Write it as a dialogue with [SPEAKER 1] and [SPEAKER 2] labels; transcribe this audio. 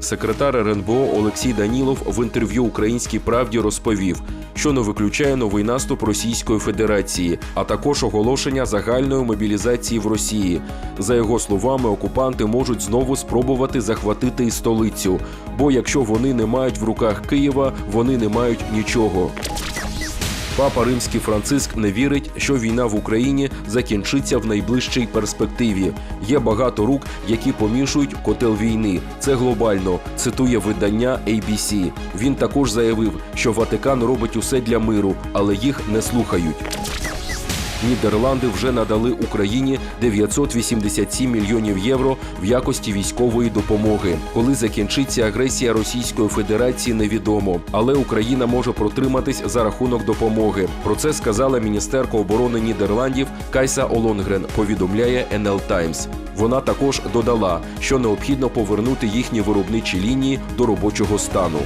[SPEAKER 1] Секретар РНБО Олексій Данілов в інтерв'ю Українській правді розповів, що не виключає новий наступ Російської Федерації, а також оголошення загальної мобілізації в Росії. За його словами, окупанти можуть знову спробувати захватити і столицю. Бо якщо вони не мають в руках Києва, вони не мають нічого. Папа Римський Франциск не вірить, що війна в Україні закінчиться в найближчій перспективі. Є багато рук, які помішують котел війни. Це глобально. Цитує видання ABC. Він також заявив, що Ватикан робить усе для миру, але їх не слухають. Нідерланди вже надали Україні 987 мільйонів євро в якості військової допомоги. Коли закінчиться агресія Російської Федерації, невідомо, але Україна може протриматись за рахунок допомоги. Про це сказала міністерка оборони Нідерландів Кайса Олонгрен. Повідомляє NL Times. Вона також додала, що необхідно повернути їхні виробничі лінії до робочого стану.